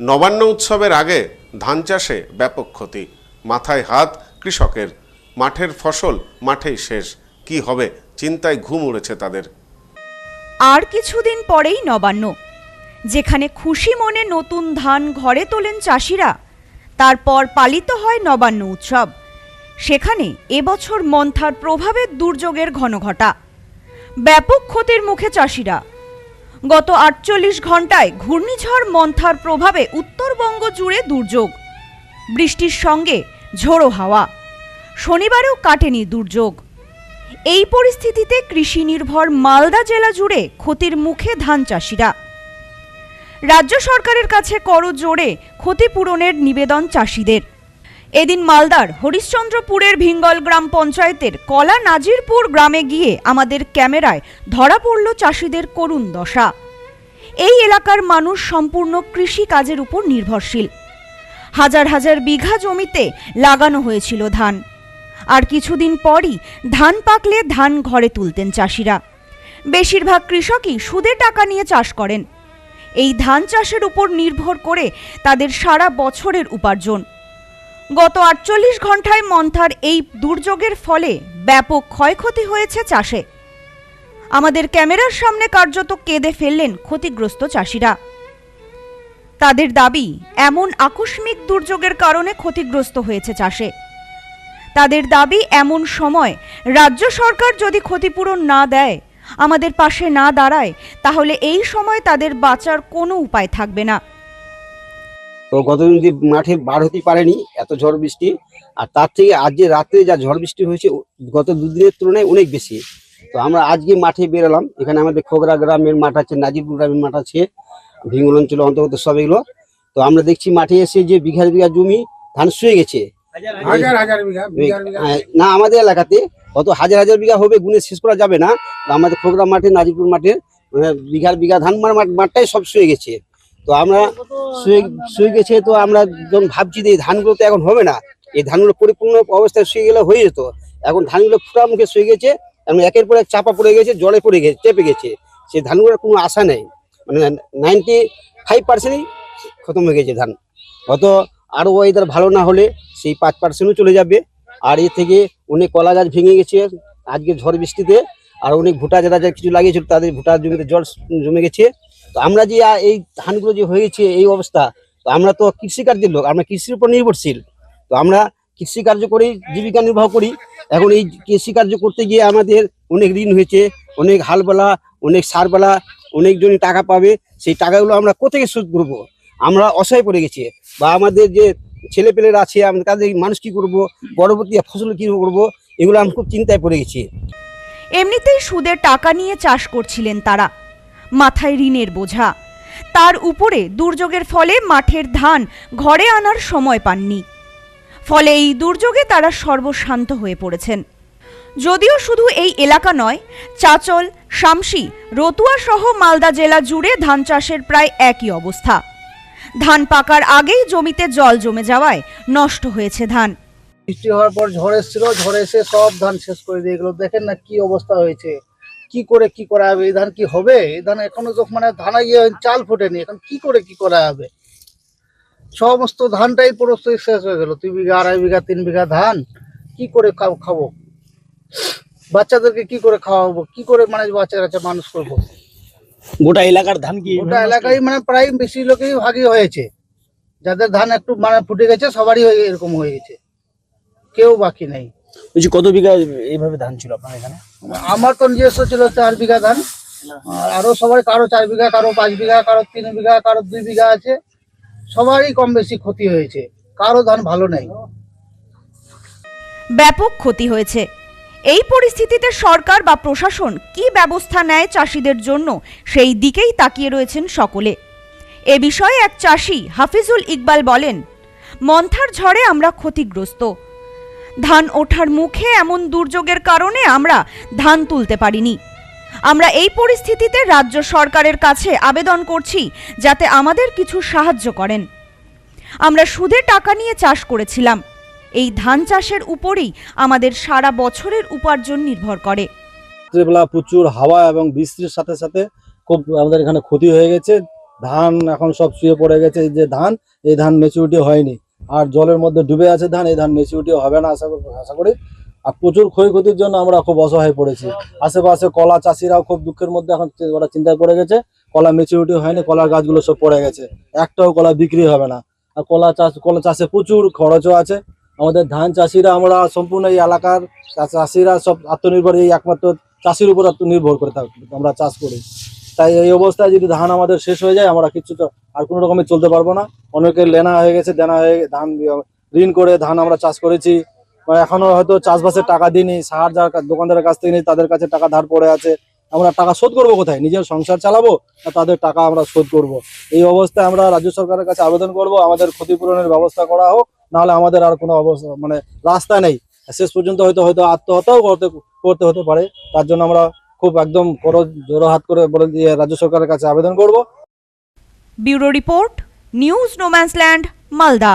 নবান্ন উৎসবের আগে ধান চাষে ব্যাপক ক্ষতি। মাথায় হাত কৃষকের। মাঠের ফসল মাঠেই শেষ। কি হবে? চিন্তায় ঘুম উড়েছে তাদের। আর কিছুদিন পরেই নবান্ন। যেখানে খুশি মনে নতুন ধান ঘরে তোলেন চাষিরা, তারপর পালিত হয় নবান্ন উৎসব। সেখানে এবছর মন্থার প্রভাবে দুর্যোগের ঘনঘটা। ব্যাপক ক্ষতির মুখে চাষিরা। গত আটচল্লিশ ঘন্টায় ঘূর্ণিঝড় মন্থার প্রভাবে উত্তরবঙ্গ জুড়ে দুর্যোগ। বৃষ্টির সঙ্গে ঝোড়ো হাওয়া। শনিবারেও কাটেনি দুর্যোগ। এই পরিস্থিতিতে কৃষি নির্ভর মালদা জেলা জুড়ে ক্ষতির মুখে ধান চাষিরা। রাজ্য সরকারের কাছে করো জোরে ক্ষতিপূরণের নিবেদন চাষিদের। এদিন মালদার হরিশ্চন্দ্রপুরের ভিঙ্গল গ্রাম পঞ্চায়েতের কলা নাজিরপুর গ্রামে গিয়ে আমাদের ক্যামেরায় ধরা পড়ল চাষিদের করুণ দশা। এই এলাকার মানুষ সম্পূর্ণ কৃষি কাজের উপর নির্ভরশীল। হাজার হাজার বিঘা জমিতে লাগানো হয়েছিল ধান। আর কিছুদিন পরই ধান পাকলে ধান ঘরে তুলতেন চাষিরা। বেশিরভাগ কৃষকই সুদে টাকা নিয়ে চাষ করেন। এই ধান চাষের উপর নির্ভর করে তাদের সারা বছরের উপার্জন। গত আটচল্লিশ ঘন্টায় মন্থার এই দুর্যোগের ফলে ব্যাপক ক্ষয়ক্ষতি হয়েছে চাষে। আমাদের ক্যামেরার সামনে কার্যত কেঁদে ফেললেন ক্ষতিগ্রস্ত চাষিরা। তাদের দাবি, এমন আকস্মিক দুর্যোগের কারণে ক্ষতিগ্রস্ত হয়েছে চাষে। তাদের দাবি, এমন সময় রাজ্য সরকার যদি ক্ষতিপূরণ না দেয়, আমাদের পাশে না দাঁড়ায়, তাহলে এই সময় তাদের বাঁচার কোনো উপায় থাকবে না। তো গতদিন যে মাঠে বার হতে পারেনি, এত ঝড় বৃষ্টি, আর তার থেকে আজ যে রাত্রে যা ঝড় বৃষ্টি হয়েছে, গত দুদিনের তুলনায় অনেক বেশি। তো আমরা আজকে মাঠে বেরোলাম এখানে আমাদের খোগরা গ্রামের মাঠ আছে নাজিরপুর গ্রামের মাঠ আছে ভিঙ্গল অঞ্চলের অন্তর্গত সব এগুলো। তো আমরা দেখছি মাঠে এসে যে বিঘা বিঘা জমি ধান শুয়ে গেছে। না আমাদের এলাকাতে কত হাজার হাজার বিঘা হবে গুনে শেষ করা যাবে না। আমাদের খোগরা মাঠে নাজিরপুর মাঠে মানে বিঘার বিঘা ধান মাঠটাই সব শুয়ে গেছে। তো আমরা শুয়ে শুয়ে গেছে তো আমরা যখন ভাবছি যে এই ধানগুলো তো এখন হবে না এই ধানগুলো পরিপূর্ণ অবস্থায় শুয়ে গেলে হয়ে যেত। এখন ধানগুলো ফুটা মুখে শুয়ে গেছে এবং একের পর এক চাপা পড়ে গেছে, জলে পড়ে গেছে, চেপে গেছে। সেই ধানগুলোর কোনো আশা নেই। মানে নাইনটি ফাইভ পার্সেন্টই খতম হয়ে গেছে ধান। হয়তো আরও ওয়েদার ভালো না হলে সেই পাঁচ পার্সেন্টও চলে যাবে। আর এ থেকে অনেক কলা গাছ ভেঙে গেছে। আজকে ঝড় বৃষ্টিতে আর অনেক ভুটা যারা যারা কিছু লাগিয়েছিল তাদের ভুটার জমিতে জল জমে গেছে। তো আমরা যে এই ধানগুলো যে হয়েছে, এই অবস্থা, তো আমরা তো কৃষিকার্যের লোক। আমরা কৃষির উপর নির্ভরশীল। তো আমরা কৃষিকার্য করেই জীবিকা নির্বাহ করি। এখন এই কৃষিকার্য করতে গিয়ে আমাদের অনেক ঋণ হয়েছে, অনেক হালবেলা, অনেক সারবেলা, অনেকজনই টাকা পাবে, সেই টাকাগুলো আমরা কোথেকে শোধ করব? আমরা অসহায় পড়ে গেছি। বা আমাদের যে ছেলেপেলেরা আছে, আমরা তাদের মানুষ কী করব? পরবর্তী ফসল কি করব? এগুলো আমি খুব চিন্তায় পড়ে গেছি। এমনিতেই সুদের টাকা নিয়ে চাষ করছিলেন তারা। মাথায় ঋণের বোঝা। তার উপরে দুর্যোগের ফলে মাঠের ধান ঘরে আনার সময় পাননি। ফলে এই দুর্যোগে তারা সর্বশান্ত হয়ে পড়েছেন। যদিও শুধু এই এলাকা নয়, চাচল, শামসি, রতুয়া সহ মালদা জেলা জুড়ে ধান চাষের প্রায় একই অবস্থা। ধান পাকার আগেই জমিতে জল জমে যাওয়ায় নষ্ট হয়েছে ধান। বৃষ্টি হওয়ার পর ঝড় এসেছিল, ঝড় এসে সব ধান শেষ করে দিয়ে গেলো। দেখেন না কি অবস্থা হয়েছে। কি করে কি করা হবে? এই ধান কি হবে? এই ধান এখনও মানে ধানা চাল ফোটেনি, এখন কি করে কি করা হবে? সমস্ত ধানটাই পুরো শেষ হয়ে গেল। দুই বিঘা আড়াই বিঘা তিন বিঘা ধান কি করে খাব- বাচ্চাদেরকে কি করে খাওয়াবো? কি করে মানে বাচ্চা কাচ্চা মানুষ করব? গোটা এলাকার ধান কি গোটা এলাকায় মানে প্রায় বেশি লোকেই ভাগই হয়েছে। যাদের ধান একটু মানে ফুটে গেছে সবারই হয়ে- এরকম হয়ে গেছে। কেউ বাকি নেই। বলছি কত বিঘা এইভাবে ধান ছিল আপনার এখানে? আমার তো নিজস্ব ছিল চার বিঘা ধান। আর আরও সবাই কারও চার বিঘা কারও পাঁচ বিঘা কারও তিন বিঘা কারও দুই বিঘা আছে। সবারই কম বেশি ক্ষতি হয়েছে। কারও ধান ভালো নেই। ব্যাপক ক্ষতি হয়েছে। এই পরিস্থিতিতে সরকার বা প্রশাসন কি ব্যবস্থা নেয় চাষিদের জন্য, সেই দিকেই তাকিয়ে রয়েছেন সকলে। এ বিষয়ে এক চাষি হাফিজুল ইকবাল বলেন, মন্থার ঝড়ে আমরা ক্ষতিগ্রস্ত। ধান ওঠার মুখে এমন দুর্যোগের কারণে আমরা ধান তুলতে পারিনি। আমরা এই পরিস্থিতিতে রাজ্য সরকারের কাছে আবেদন করছি যাতে আমাদের কিছু সাহায্য করেন। আমরা সুদে টাকা নিয়ে চাষ করেছিলাম। এই ধান চাষের উপরেই আমাদের সারা বছরের উপার্জন নির্ভর করে। রাত্রেবেলা প্রচুর হাওয়া এবং বৃষ্টির সাথে সাথে খুব আমাদের এখানে ক্ষতি হয়ে গেছে। ধান এখন সব শুয়ে পড়ে গেছে। যে ধান, এই ধান মেচুরিটি হয়নি। আর জলের মধ্যে ডুবে আছে ধান, এই ধান মেচুরিটি হবে না, আশা আশা করি। আর প্রচুর ক্ষয়ক্ষতির জন্য আমরা খুব অসহায় পড়েছি। আশেপাশে কলা চাষিরাও খুব দুঃখের মধ্যে এখন ওরা চিন্তা করে গেছে। কলা মেচুরিটি হয়নি, কলার গাছগুলো সব পড়ে গেছে। একটাও কলা বিক্রি হবে না। আর কলা চাষ কলা চাষে প্রচুর খরচও আছে। আমাদের ধান চাষিরা আমরা সম্পূর্ণ এই এলাকার চাষিরা সব আত্মনির্ভর, এই একমাত্র চাষির উপর আত্মনির্ভর করে থাক আমরা চাষ করি। তাই এই অবস্থায় যদি ধান আমাদের শেষ হয়ে যায়, আমরা কিছু তো আর কোনো রকমের চলতে পারব না। অনেকের লেনা হয়ে গেছে, দেনা হয়ে ধান, ঋণ করে ধান আমরা চাষ করেছি। বা এখনও হয়তো চাষবাসের টাকা দিইনি, সার যার দোকানদারের কাছ থেকে তাদের কাছে টাকা ধার পড়ে আছে। আমরা টাকা শোধ করব কোথায়? নিজের সংসার চালাবো না তাদের টাকা আমরা শোধ করব? এই অবস্থায় আমরা রাজ্য সরকারের কাছে আবেদন করব, আমাদের ক্ষতিপূরণের ব্যবস্থা করা হোক, নাহলে আমাদের আর কোনো অবস্থা মানে রাস্তা নেই। শেষ পর্যন্ত হয়তো হয়তো আত্মহত্যাও করতে করতে হতে পারে। তার জন্য আমরা খুব একদম জোড়ো হাত করে বলে দিয়ে রাজ্য সরকারের কাছে আবেদন করব। Bureau report, news no man's land, Malda.